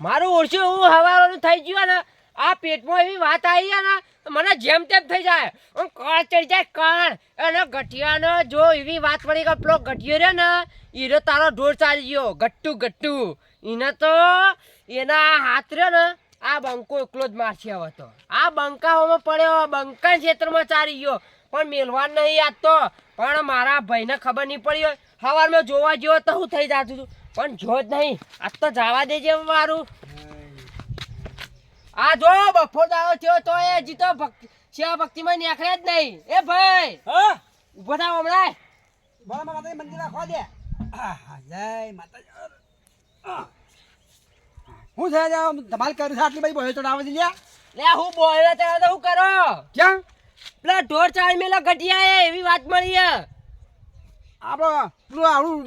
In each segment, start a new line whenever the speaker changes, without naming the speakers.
મારું ઓળશું હું હવાવાનું થઈ ગયું ને, આ પેટમાં એવી વાત આવી ને મને જેમ તેમ થઈ જાય. હું કળ ચડી જાય, કળ. અને ગઠિયાનો જો એવી વાત પડી કે પેલો ગઠિયો રહ્યો ને એનો તારો ઢોર ચાલી ગયો, ગટ્ટુ ગટ્ટુ. એને તો એના હાથ રહ્યો ને, આ બંકો એકલો જ મારશે હવે તો આ બંકાઓમાં પડ્યો બંકા ક્ષેત્રમાં ચાલી ગયો. પણ મેલવાન નહીં યાદ તો. પણ મારા ભાઈને ખબર નહીં પડી હોય. સવારમાં જોવા જેવો તો હું થઈ જતું હતું પણ જો જ નહીં આજ તો જવા દેજે મારું. આ જો બફોર દાવો થયો તો એ જીતો ભક્તિ શિવા ભક્તિમાં નીકળે જ નહીં. એ ભાઈ
હા?
ઊભો થાવ હમણાં.
બોલા માતાજી મંદિર રાખવા દે. જય માતા હું છે ધમાલ કર્યું છે આટલી બધી બોયો ચડાવે છે લ્યા.
લે હું બોયો ત્યારે તો હું કરો?
ક્યાં?
પેલા ઢોર ચાળી મેલા ઘટિયા એ એવી વાત મળી
આપણો પેલું આવડું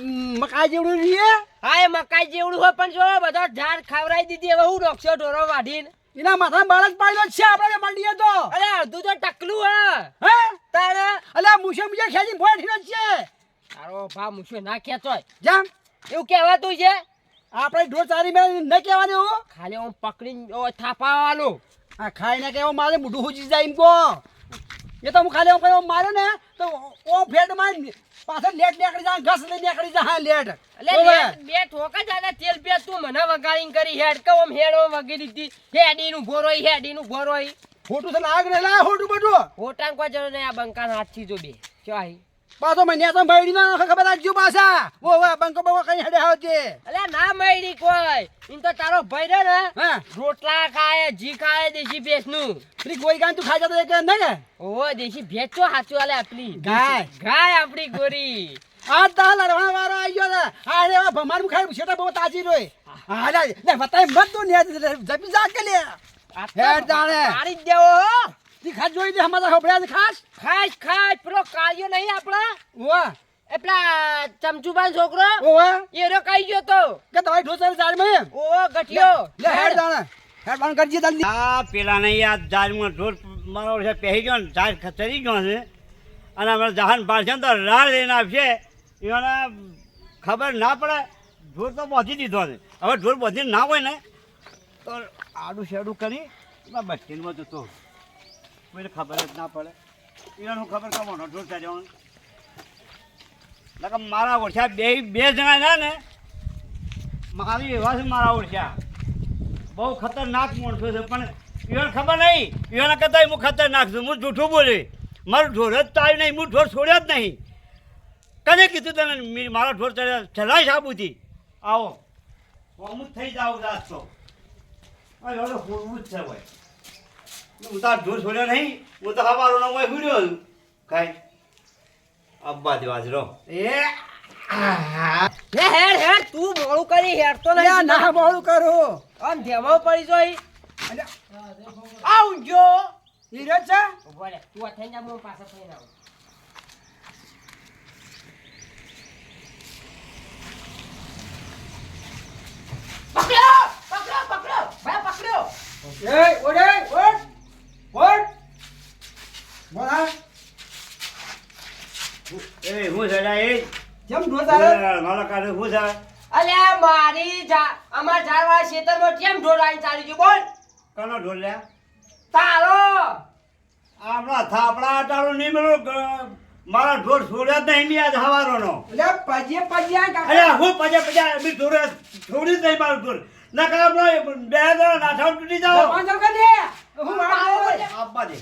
મકાઈ જેવડું રહીએ
હા એ મકાઈ જેવડું હોય પણ જો બધો ઝાડ ખવડાવી દીધી હવે હું રોકશો ઢોરો વાઢીને.
એના માથા બાળક પાડ્યો છે આપણે મંડીએ તો.
અરે અડધું તો ટકલું હે.
હે?
તારે?
અલ્યા મુશે મુશે ખેજી જ છે.
તારો ભા મુશે ના ખેંચોય
જામ.
એવું કહેવાતું છે?
આપણે ઢોર ચારી મે ન કહેવાનું એવું
ખાલી હું પકડીને થાપાવાનું.
આ ખાઈને કેવો મારે મોઢું હુજી જાય એમ કહો. એ તો હું ખાલી એમ કર્યો માર્યો ને તો ઓ ફેટમાં પાછળ લેટ નીકળી જાય ઘસ લઈ નીકળી જાય હા લેટ.
એટલે. બે- ઠોકા જ આલે તેલ પે તું મને વગાડીને કરી હેડ કે ઓમ હેડો વગી દીધી. હેડી નું ભોરોઈ હેડી નું ભોરોઈ
ખોટું તો લાગ ને લા ખોટું બધું.
ખોટાં કોઈ જરૂર નહીં આ બંકાના હાથથી જો બે. ચાહી
પાછો મને તો ભાઈ નો ખબર રાખજો પાછા. ઓ વા બંકો બંકો કઈ હેડે આવજે.
અલે ના મળી કોઈ. ઇન તો તારો ભાઈ રે ને રોટલા ખાય જી ખાય દેશી ભેંસનું
ફરી કોઈ ગાન તું ખાઈ જતો એક નહીં ને
ઓ દેશી ભેંસ તો હાચું આલે આપણી.
ગાય.
ગાય આપણી ગોરી.
આ તા લડવા વાળો આવી ગયો ને આ રે ભમાર મુ ખાઈ છેટા બહુ તાજી રોય. હા લે બતાય મત તું ને જપી જા કે લે. હેડ જાણે.
મારી દેવો હો.
તી ખાસ જોઈ દે હમારા ખબડ્યા છે ખાસ.
ખાસ ખાસ પેલો કાળિયો નહીં આપણા?
ઓવા
એ પેલા ચમચુબાન છોકરો?
ઓવા
એ રો કઈ ગયો તો.
કે તમારી ઢોસર ચારમાં
ઓ ગઠિયો.
લે હેડ જાણે હેડ બંધ કરજે જલ્દી.
આ પેલા નહીં આ જારમાં ઢોર મારો છે પહેરી ગયો ને ઝાડ ખતરી ગયો છે. અને અમારે જહાન પાડશે તો રાડ લઈને આવશે. એને ખબર ના પડે ઢોર તો બાંધી દીધો છે. હવે ઢોર બાંધીને ના હોય ને તો આડું શેડું કરી એમાં બસ સ્ટેન્ડમાં જતો કોઈને ખબર જ ના પડે. એને ખબર કમાનો ઢોર જવાનું. નકર મારા ઓળખ્યા બે બે જણા ના ને, મારી એવા છે મારા ઓળખ્યા. બહુ ખતરનાક માણસો છે, પણ એને ખબર નહીં એને કહેતા હું ખતરનાક છું, હું જૂઠું બોલી. મારું ઢોર જ ચાલ્યું નહીં હું ઢોર છોડ્યો જ નહીં કને કીધું તને? મારા ઢોર ચડ્યા, ચલાય સાબુથી. આવો. હું થઈ જાઉં રાત તો હવે હોવું જ છે, ભાઈ. હું તાર ઢોર છોડ્યો નહીં. હું તો હવારો નો કોઈ હુડ્યો છું. કાંઈ અબ્બા દેવાજ રો એ.
લે હેડ હેડ. તું મોડું કરી હેડ તો નહીં
ના બોલું કરું.
આમ ધેમો પડી જોઈ. આવજો
હીરો છે?
બોલે તું આ થઈને જા હું પાસે થઈને આવું. પકડો પકડ્યો પકડ્યો ભાઈ પકડ્યો
એ ઓડે ઓડ ઓડ બોલા
એ હું છે લા, એ
ચાલે
મારા કાઢે હું
અલ્યા મારી જા અમાર ખેતરમાં કેમ ઢોર ચાલી ગયું? બોલ.
કનો ઢોર લ્યા
તારો.
આપણા થાપડા અટાળો નહીં મળ્યો ગ- મારા ઢોર છોડ્યા જ નહીં આજ હવારોનો.
લે પજે પજ્યા કાકા.
અરે હું પજે પજે બી ઢોર છોડી જ નહીં મારું ઢોર. ના કરે આપણે બે જણા નાઠા તૂટી જાઓ.
પાંચ જણ દે હું
આપવા દે.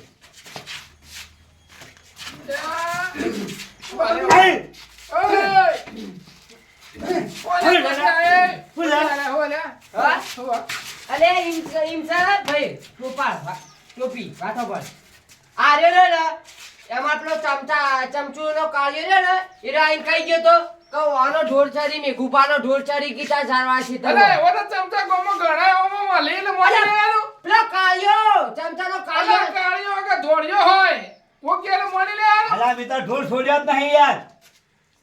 એ!
છે
ને ભાઈ? વા- ટોપી વાતો પર. આ રે ને એમાં પેલો ચમચા ચમચુનો કાળિયો રે ને એ રાઈન કઈ ગયો તો? કે આનો ઢોર ચરી મે ગુપાનો ઢોર ચરી કીતા ઝાડવા છે
અલે એવો તો ચમચા ગોમાં ઘણા ઓમાં મળી ને મળી લેવાનું
પેલો કાળિયો ચમચાનો કાળિયો.
કાળિયો કે ધોળિયો હોય. કો કેને મળી લેવાનું
અલા મેં તાર ઢોર છોડ્યા જ નહીં યાર.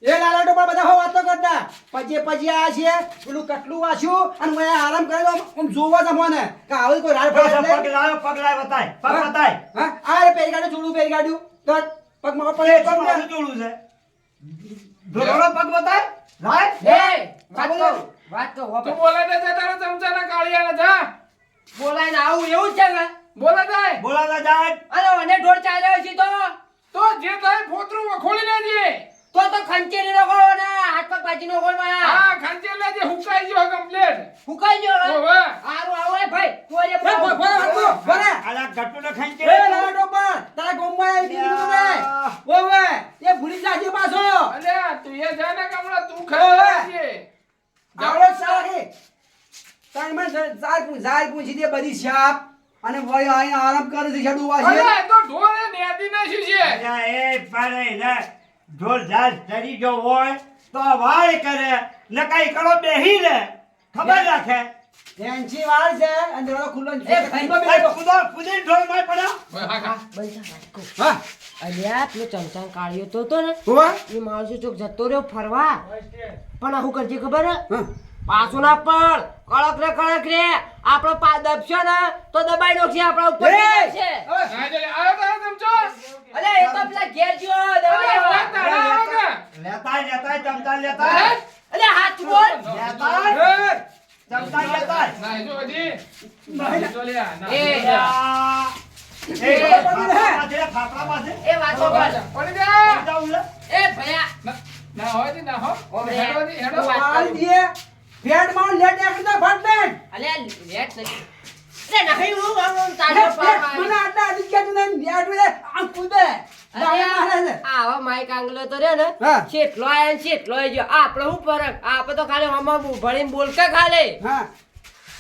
એ લાલા ટોપા બધા હો વાતો કરતા. પજે પજે આ છે. પેલું કટલું વાંચ્યું અને મેં આરામ કર્યો આમ જોવા જમવાને કે આવી કોઈ રાડ પડે
પગ લાવ્યો બતાય પગ બતાય.
હા આ રે પેરી કાઢ્યું ચૂડું પેરી કાઢ્યું તો પગમાં પડે
પગમાં ચૂડું છે. ઢોરનો પગ બતાય. લાય
હે વાત કહું વાત તો
તું
બોલે
બોલાય દે જા તારા કાળિયા ને જા.
બોલાઈને આવું એવું જ છે ને.
બોલા જાય.
બોલાતા જાય.
અરે મને ઢોર ચાલ્યો છે તો?
તો જે થાય ફોતરું ખોલી લેજે
તો તો ખંચેરી નો ગો ને હાથ પગ બાજી નો ગો માં
હા ખાંચે લેજે હુકાઈ ગયો કમ્પ્લીટ
હુકાઈ ગયો.
ઓવે
હારું આવો એ ભાઈ તું આજે
એ ભો- ભોળા હાથો, ભોળા.
આલા ગટ્ટુને ખાઈને
એ લાલા ટોપર, તારા ગામમાં આવી દીધું તને. ઓવે, એ ભૂલી જાજે પાછો.
અલે તું એ જા ને કમળા તું. ખાઈ લેજે
આવડે જ સારા કે. તારી જાય ઝાડ પૂછી દે બધી શાપ અને વળી આઈને આરામ કરે છે છેડું વાસીએ.
અલ્યા તો ઢોર એ નેદી નાખ્યું છે
અલ્યા એ પાડે ને ઢોર ઝાડ ચડી જો હોય તો વાય કરે ને કઈ કરો બેહી રે. ખબર રાખે.
એનથી વાળ છે અને દરવાજો ખુલ્લો છે.
ખુદો ભાઈ,
ઢોલ માર પડ્યો
હા, હા.
હા,
અલ્યા પેલો ચમચમ કાઢ્યો તો તો ને એ માણસો ચોક જતો રહ્યો ફરવા. પણ હું કરજે ખબર. પાછો ના પડ. કડક રે કડક રે. આપણો પા દબશે ને તો દબાઈ નાખશે આપણા ઉપર છે
ના
અલે એ તો પેલા ઘેર ગયો લેતા
લેતા
આવ્યો.
લેતા?
અલે હાથ બોલ
લેતા
એ!
લેતા લેતાય
જો હજી. ના, જો લ્યા, ના,
એ.
જો
ફાફડા પાસે
એ વાતો કર
પડી જા.
એ ભયા
ના, ના હોય ને ના હો.
ઓમે.
હેડો જી, હેડો.
વાત
વાળ ફેડમાં લેટ જાય ફટ ફેટ.
અલે લેટ નથી અલે હું આમ આમ
લે,
તાજો
લે,
પાર
મને
મારી.
આટલા આધી ગયા તું ને, નેટ ઉડે, આમ કૂદે.
અરે
દાડે મારે છે.
આ આવા માઈક આંગલો તો રે ને
હા.
છેટલો આયા ને છેટલો આઈ ગયો આપણે શું ફરક આપણે તો ખાલી હમણાં ભણીને બોલકા ખાલી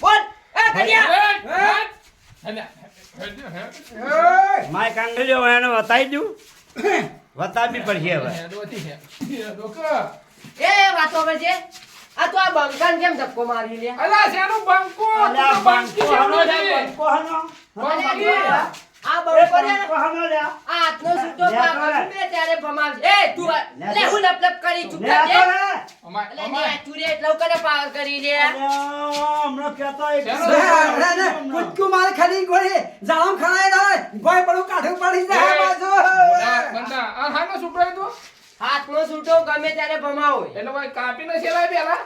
બોલ એ કડિયા
હેડ, હેડ. અલ્યા, હેડ, હેડ.
એ!
માય કાંગલીઓ એને વતાઈ દઉં વતાવી પડશે હવે.
એ વાતો કરજે આ તો આ બંકાન કેમ ધક્કો મારી લે
અલ્યા, શેનું બંકો? બંકી
બંકો હનો
જેવડો
લે,
છે.
બંકો હનો.
બંકી.
આ
એ
બંકો રે
બંકો હનો લે.
આ હાથનો ત્યારે એ તું
લે
હું લપ લપ કરી ચૂપ. ને એટલો કરે પાવર કરી લે
એક
મારે ગોળી. ખણાય ના. ભોંય પડું કાઢું પડી જાય
બંદા. આ હાનો સુપડાયું તું?
હાથનો સૂટો ગમે ત્યારે ભમાવો
એટલે કાપી કાપીને છેલાય પેલા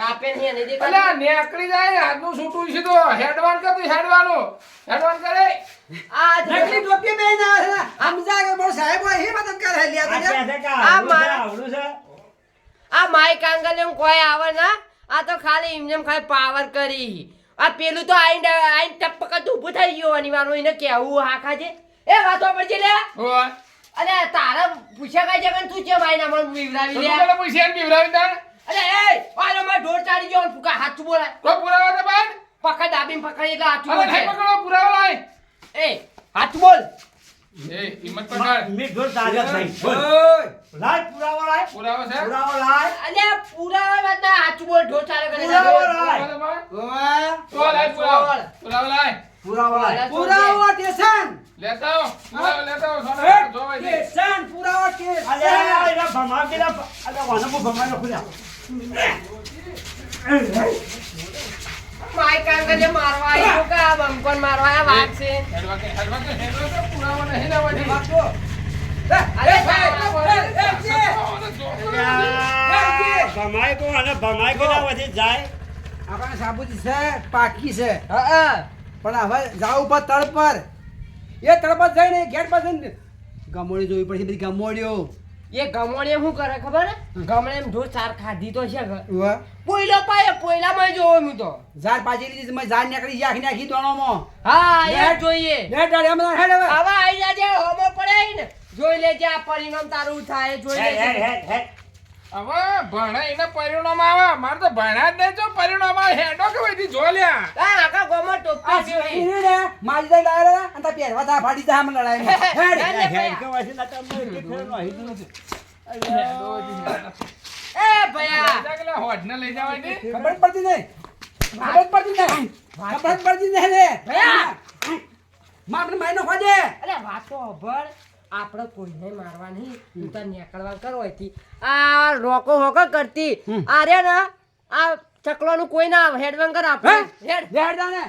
કાપે નહીં એને દેખાય
અલ્યા નેકળી જાય હાથનું છૂટું છે તો હેડવાન કર તું હેડવાનું? હેડવાન કરે?
આ
નકલી ટોપી પહેરીને આવે છે. કે મારો સાહેબ હોય, એ મદદ કરે લે
આ
તો લે.
કહે છે કે
આ
આવડું છે,
મારા-
આવડું છે.
આ માઈક આંગલિયો કોઈ આવે ના? આ તો ખાલી એમને ખાલી પાવર કરી. આ પેલું તો આઈને આઈને ટપક જ ઊભું થઈ ગયું અનિવાર્ય એને કેવું હાખા છે એ વાતો પડજે લે.
હોય
અલે તારા પૂછ્યા કઈ જગન તું ચેમ ના મને બીવડાવી
દે એમ પીવડાવી દે?
અલે એ આલો માં ઢોર ચાડી ગયો ને ફૂકા હાથ બોલાય
તો પુરાવા દે બાદ
પકડ દાબીને પકડી એટલે હાથું
અરે નહીં
બોલ
પકડો પુરાવા લાય
એ હાથું બોલ
એ હિંમત પકડ
મી ઢોર તાજા થઈ. બોલ.
ઓય.
લાય, પુરાવો લાય.
પુરાવા છે
પુરાવો લાય.
અલે પુરાવા વાત હાથું બોલ ઢોર ચાલે કરે
પુરાવો. લાય.
પુરાવા. તો લાય પુરાવા પુરાવા લાય
પુરાવો લાય.
પુરાવો સ્ટેશન.
લેતા આવો પુરાવા લેતા આવો સોના જોવાય દે
સ્ટેશન, પુરાવો
અલ્યા,
સ્ટેશન.
એના ભમાવી દેલા. અલ્યા, વાનો ભમાવી નાખું લ્યા.
માઈક મારવા આવ્યો કે આ બંકોન મારવા આ વાત છે.
હેડવા કે હેડવા હેડવા પુરાવા નહીં દે
અરે
વધી જાય.
આપણે સાબુજી છે પાકી છે.
હા
પણ હવે જાવ ઉપર તળ પર. એ તળ પર જઈને ગેટ પર જઈને ગમોડી જોવી પડશે બધી ગમોડીઓ.
એ ગમણે શું કરે ખબર? ગમણે એમ જો ચાર ખાધી તો છે ઘર.
પાયે
પોઈલો પોઈલામાં જોવો હું તો.
ઝાડ પાછી લીધી મેં ઝાડ નીકળી જાય આખી દોણો દોણોમાં
હા એ જોઈએ.
લે ડાળી હમણાં હેડ હવે.
આઈ જાજે હોમો પડે ને. જોઈ લેજે આ પરિણામ તારું થાય જોઈ લેજે.
હવે ભણે એને પરિણામ આવે. મારે તો ભણ્યા જ નહીં જો પરિણામ આવે. હેડો કે વધી જો લ્યા.
આ આખા ગોમો ટોપી
આ
સીવી.
સીધી ને મારી જાય ડાયરે અને તા પહેરવા તા ફાડી તા હમ લડાઈ હેડ.
હેડ.
હેડ, હેડ, કે વાસી ના અમે કે ફેરનો આહીતું નથી.
એ ભયા.
જગલા હોડ લા લઈ જવાની.
ખબર પડતી નહીં. ખબર પડતી નહીં. ખબર પડતી નહીં રે.
ભયા.
માં આપણે મારી
અરે વાતો અભળ આપણે કોઈને મારવા નહીં. તું તાર નીકળવા કરો અહીંથી. આ રોકો હોકો કરતી.
હમ.
આ ને આ ચકલોનું કોઈ ના હેડવન કર આપણે હેડ.
હેડ. જાને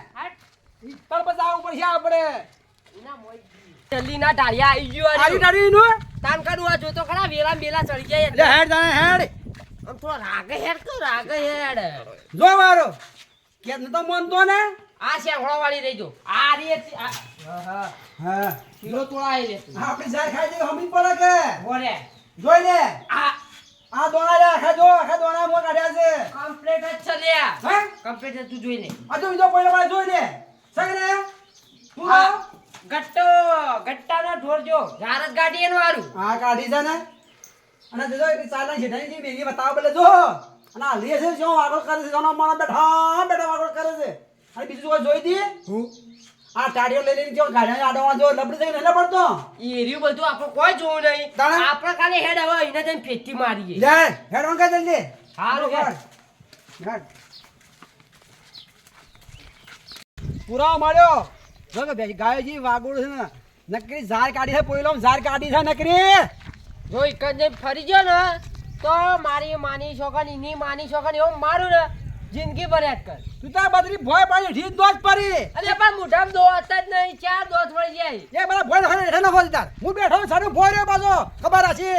તળ પર પડશે આપણે.
જલ્દીના ઢાળિયા આવી ગયો
આવી ડાળી નું
તાન કાઢું આ જોતો ખરા વેલા બેલા ચડી જાય
લે હેડ જાને હેડ.
આમ થોડો રાગે હેડ કર રાગે હેડ.
જો મારો. કે ન તો માનતો ને.
આ છે વાળી રહી જો આ રે આ- હા
હા.
હીરો તોળાઈ લે તું.
આપણે જાર ખાઈ દે હમી પડે કે.
ઓરે
જોઈ લે.
આ
આ દોણા રે આખા જો આખા દોણા મો કાઢ્યા છે.
કમ્પ્લીટ જ ચલ્યા
હે?
કમ્પ્લીટ તું જોઈ લે
આ તો બીજો પહેલો વાળો જોઈ લે. સગરે તું
હા.
લાવ.
ગટ્ટો ગટ્ટાનો ઢોર જો. જારત ગાડી એનું હારું.
આ કાઢી છે ને. અને જો ચાલના જેઠાની જે મેગી બતાવો પેલે જો. અને આ લે છે જો આગળ કરે છે જોનો માણસ બેઠા બેઠા આગળ કરે છે. અને બીજું કોઈ જોઈ દી? હું? આ ટાડીઓ લઈ લઈને જો ગાડીઓ આડવા જો લબડી થઈ નહીં પડતો?
એ રહ્યું બધું આપણે કોઈ જોવું નહીં.
તાણે?
આપણે ખાલી હેડ હવે એને જઈને પેટી મારીએ.
લે હેડ વંકા જલ્દી
હારું હેડ.
હેડ. પુરાવો માર્યો. જો કે ભાઈ ગાયજી વાગોડ છે ને નકરી ઝાર કાઢી છે પોઈલો ઝાર કાઢી છે નકરી.
જો એક જ ફરી ગયો ને તો મારી માની છોકન એની માની છોકન એવું મારું ને જિંદગી બર્યાદ કર.
તું તાર બદરી ભોય પાડી ઠીક દોત પડી.
અરે પણ મોઢામાં દોત જ નહીં ચાર દોત મળી જાય.
એ મારા ભોય નખો હેઠે નખો તાર. હું બેઠો સારો ભોય રે પાછો. ખબર હશે.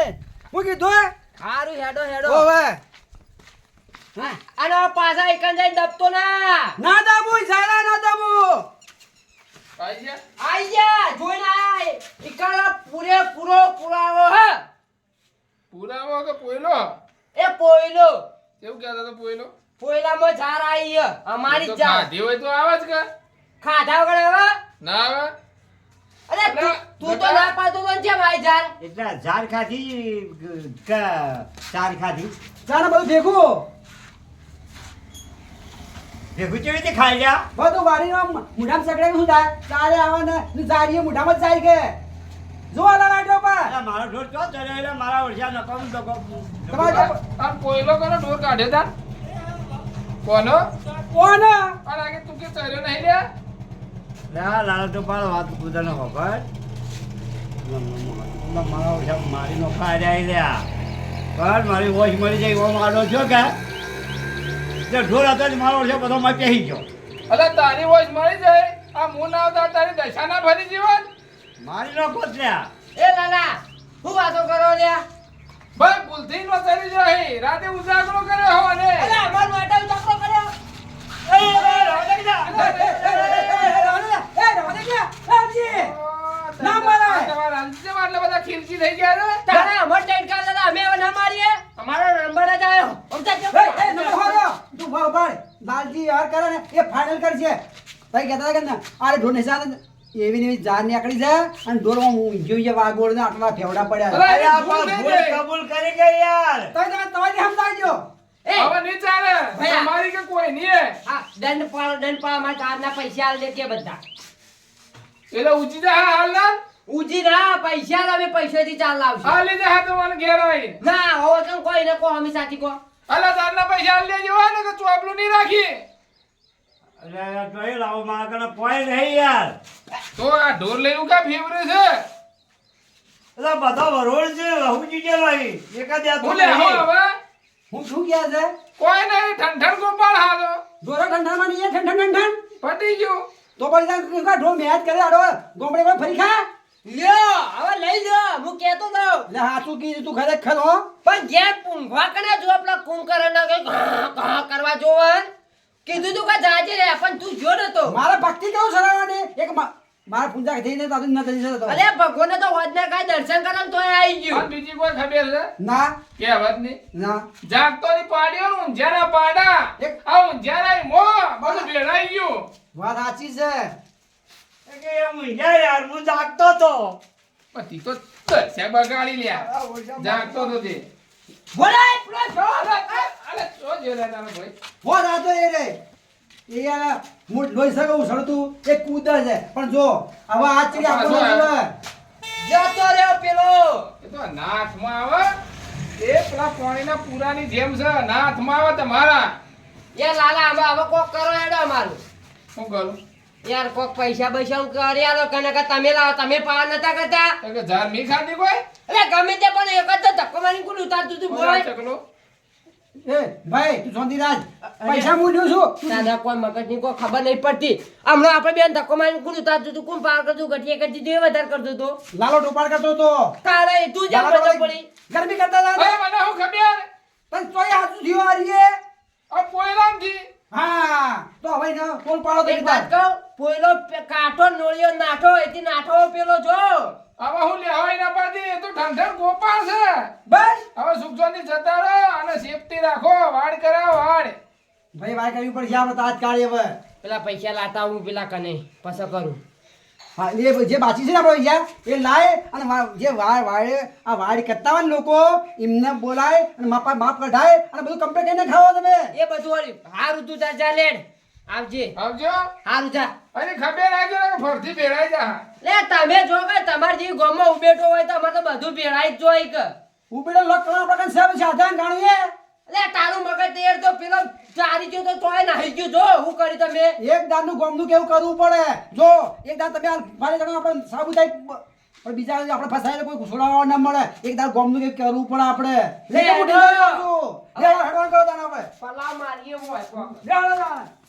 હું કીધું
હારું હેડો હેડો.
ઓવે
હા, અને પાછા એક જ જઈને દબતો ના.
ના દાબુ સારા ના દાબુ.
આઈ જા
આઈ જા જોઈને આય. ઈકાળા પૂરે પૂરો પુરાવો હ.
પુરાવો કે પોયલો?
એ પોયલો.
એવું કહેતો તો પોયલો?
પોયલામાં ઝાર આવી હ અમારી
તો
જ
ખાધી હોય તો આવે જ કે?
ખાધા વગર આવે?
ના આવે?
અરે તું તું તો ના પાડતો તો છે ભાઈ જાર. ઝાર
એટલે જાર ખાધી કે ચાર ખાધી.
ચાને બધું ભેગું.
ભેગું કેવી રીતે ખાઈ લ્યા?
બધું વાડીમાં મુઢામ સગડાવી શું થાય? આવે ને જારીએ મુઢામાં જ જાય કે. જો આલા પર.
મારો ઢોર ચો ચડ્યો? એટલે મારા ઓળખ્યા નકામું નકામું.
તમારે
આ પોયલો કોનો ઢોર કાઢ્યો તા કોનો?
કોણ
આ લાગે તું કે ચર્યો નહીં લે?
લા, લાલો તો પણ વાત કૂદાનો ખબર મારા ઓળખ્યા મારી નો ખાઈ રહ્યા પણ મારી વોશ મળી જાય એવો મારો છો કે? જે ઢોર હતો જ મારો ઓળખ્યા બધો માં પહેરી ગયો.
અલા તારી વોઇસ મળી જાય. આ મું ના આવતા તારી દશા ના ભરી જીવન.
મારી નો કોતર્યા
એ લાલા હું વાતો કરો લ્યા?
ભાઈ ભૂલથી નો ચડી જાય. રાતે ઉજાગરો કર્યો હો ને
અરે અમાર માટે ઉતારો કર્યો.
ના
મારા. તમારા અંતે આટલા બધા ખીલચી થઈ ગયા રે.
તારે અમર ટાઈટ કા દાદા અમે હવે ના મારીએ. અમારો નંબર જ આવ્યો અમતા કે
એ, એ, નંબર હોરો. તું ભાવ ભાઈ. લાલજી યાર કરે ને એ ફાઇનલ કરજે. ભાઈ કહેતા હતા કે ના આરે નિશાન એવી એવી જાર નીકળી જાય અને ઢોરમાં હું જોઈએ વાગોળ ને આટલા ફેવડા પડ્યા.
અરે,
અરે આ
ભૂલ.
કબૂલ કરી ગઈ યાર.
તમે તમે તમારી સમજાવજો.
એ.
હવે નહીં ચાલે. તમારી કે કોઈ નહીં
આ દંડ પાડો દંડ પાડો અમારા કારના પૈસા આલ દે કે બધા.
એટલે ઉચી જા હાલ ના
ઉજી ના પૈસા આલ અમે પૈસાથી ચાલ લાવશે
હાલ લે હા તો મને ઘેર આવી
ના હો તો કોઈ ને કો અમે સાચી કો
અલા તારના પૈસા આલ દેજો હોય ને કે ચોપલું નહીં રાખી.
અરે જોઈ લાવો મારા કને પોઈ નહીં યાર.
તો આ ઢોર લઈને કા ફેવરે છે?
એટલે બધા વરોળ છે રહુજી જે લઈ એક જ આ
હું. હવે.
શું કહે છે?
કોઈ નહીં ઠંઠણ ગોપાળ હાલો
ઢોરો ઠંડામાં નહીં ઠંડન
પટી ગયું.
તો પછી કા ઢોર મેચ કરે આડો ગોમડે પર ફરી ખા?
લ્યો હવે લઈ જો હું કેતો તો.
લે હાચું કીધું તું ખરેખર હો?
પણ જે પૂંઘવા કને જો આપણા કુંભકર્ણના કઈ ઘા ઘા કરવા જોવન કીધું તું કે જાજે રે પણ તું જો નતો
મારે ભક્તિ કેવું સરાવવાની? એક મારા પૂજા થઈને તો ન થઈ શકતો
અરે ભગવાન તો વજને કાંઈ દર્શન કરન તો આવી
અને
ગયું
બીજી કોઈ ખબર છે?
ના.
કે વાતની.
ના
જાગતો ની પાડ્યો ને ઊંઝાના પાડા.
એક-
આ ઊંઝાના મો બધું ભેળાઈ ગયું.
વાત સાચી છે.
કે એ મૂંઝાય યાર હું જાગતો તો.
પતિ તો તરસ્યા બગાડી લ્યા. જાગતો તો તે.
બોલાય પેલો
અલે, શું જોયેલા તારા ભાઈ.
વાત આ એ રે. એ યાર હું લોહી સગો ઉછળતું એ કૂદ છે. પણ જો હવે આ ચીડી આપણને
પાછો
જતો રહ્યો પેલો.
એ તો નાથમાં આવે. એ પેલા પાણીના પૂરાની જેમ છે. નાથમાં આવે તમારા
એ લાલા હવે હવે કોક કરો હેડો અમારું.
શું કરું?
યાર કોક પૈસા પૈસા કરી આલો કને કે તમે લાવો. તમે પાર નતા કરતા?
કે મી ખાધી કોઈ?
અરે ગમે તે પણ એક જ ધક્કો મારી ઉતારતું તું
બોલા. ચકલો
એ ભાઈ તું શાંતિરાજ. પૈસા હું દઉં છું
દાદા કોઈ મગજની કોઈ ખબર નહીં પડતી. હમણાં આપણે બેન ધક્કો મારી કોણ ઉતારતું તું કોણ પાર કરતું ઘટીએ કરતી તું એ વધારે કરતું તો
લાલો ટોપાડ કરતો તો
તારે તું જ બધો પડી.
ગરમી કરતા
દાદા. મને હું ખબર?
તો હવે ને ફોન પાડો તો
એક વાત કહું? પોયલો કાઠો નોળિયો નાઠો એથી નાઠો પેલો જો.
હવે હું લેવાય ના પાડી એ તો ઠંઠર ગોપાળ છે.
બસ.
હવે સુખ શાંતિ જતા રહો અને સેફટી રાખો વાડ કરાવો વાડ.
ભાઈ ભાઈ કરવી પડશે આપણે તાત્કાલિક હવે.
પેલા પૈસા લાતા હું પેલા કને પછી કરું.
હા એ જે બાકી છે ને આપણે યાર એ લાય અને જે વાડ વાડે આ વાડ કરતા હોય લોકો એમને બોલાય અને માપા માપ કઢાય અને બધું કમ્પ્લેટ કરીને ખાવો તમે.
એ બધું વળી હારું તું જા લેડ આવજે
આવજો
હારું જા
અને ખબર રાખજો ને કે ફરથી ભેળાઈ જા
લે તમે જો કે તમાર જેવી ગોમાં ઉભેટો હોય તો અમારે તો બધું ભેળાઈ જ જોઈ કે
ઉપડે લોક કરવા આપણે સાધન ગાણીએ
લે તારું મગજ તૈયાર તો પેલો ચારી ગયો તો તોય નાહી ગયો જો હું કરી તમે
એક દાનનું ગોમનું કેવું કરવું પડે જો એક દાન તમે જણા આપણે સાબુ થાય પણ બીજા આપણે ફસાયેલા કોઈ ઘૂસડાવા ન મળે એક દાન ગોમનું કેવું કરવું પડે આપણે લે હેડવાન કરો
પલા મારીએ હોય
લે.